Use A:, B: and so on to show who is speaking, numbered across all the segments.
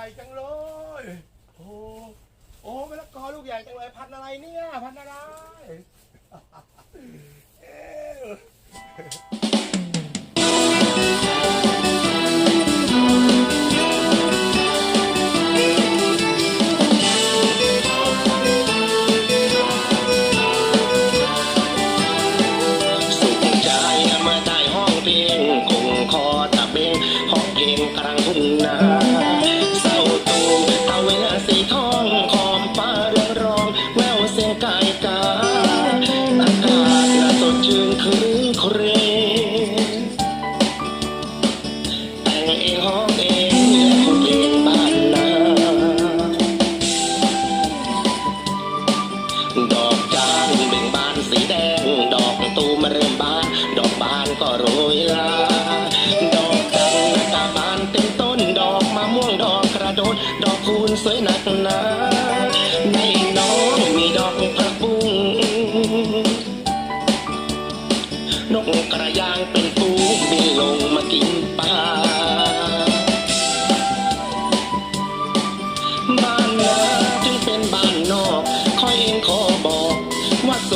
A: ใหญ่จังเลย โอ้โอ้มะละกอลูกใหญ่จังเลย พันอะไรเนี่ย พันอะไร
B: ห้องเองคนเองบ้านนาดอกจางเบ่งบานสีแดง ดอกตูมเริ่มบาน ดอกบานก็โรยลา ดอกจันตาบานเต็มต้น ดอกมะม่วงดอกกระโดด ดอกคูณสวยหนักนาในน้องมีดอกพระบุ้นกกระยางเป็นปูบินลงมากินปลา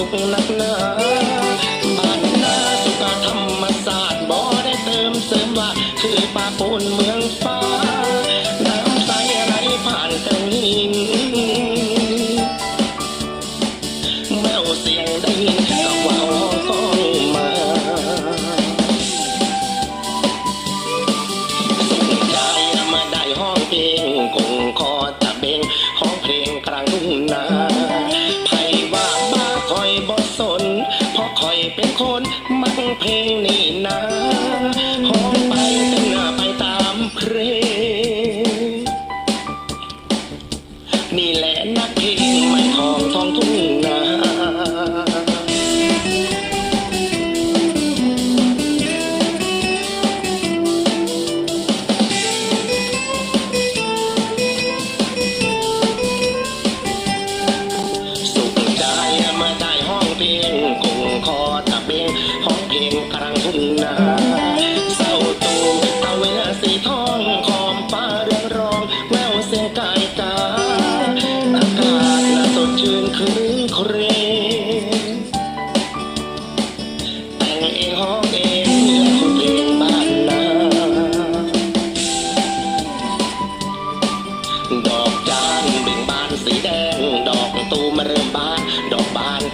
B: ุขนักหนาบ้านนาสุขธรรมศาสตร์บ่ได้เติมเสริมว่า คือป่าปูนเมืองฟ้า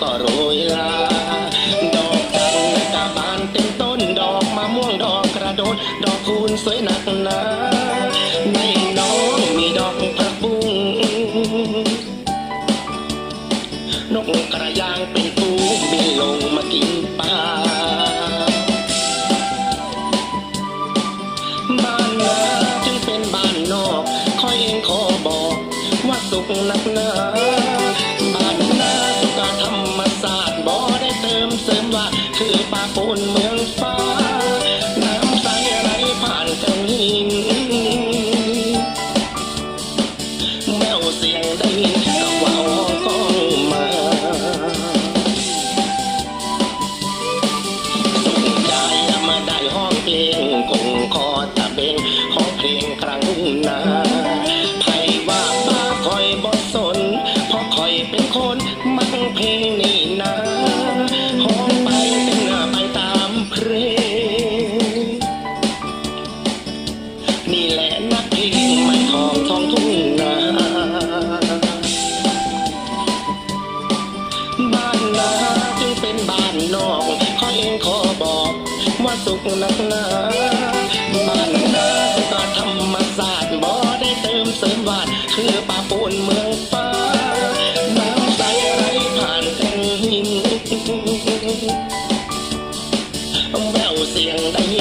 B: ก็รู้เวลา Amin นอกขอเองขอบอกว่าสุขนักหนาบ้านนาสุขธรรมศาสตร์บ่ได้เติมเสริมวาดคือป่าปูนเมืองฟ้าน้ำใสไหลผ่านแต่นหินแววเสียงได้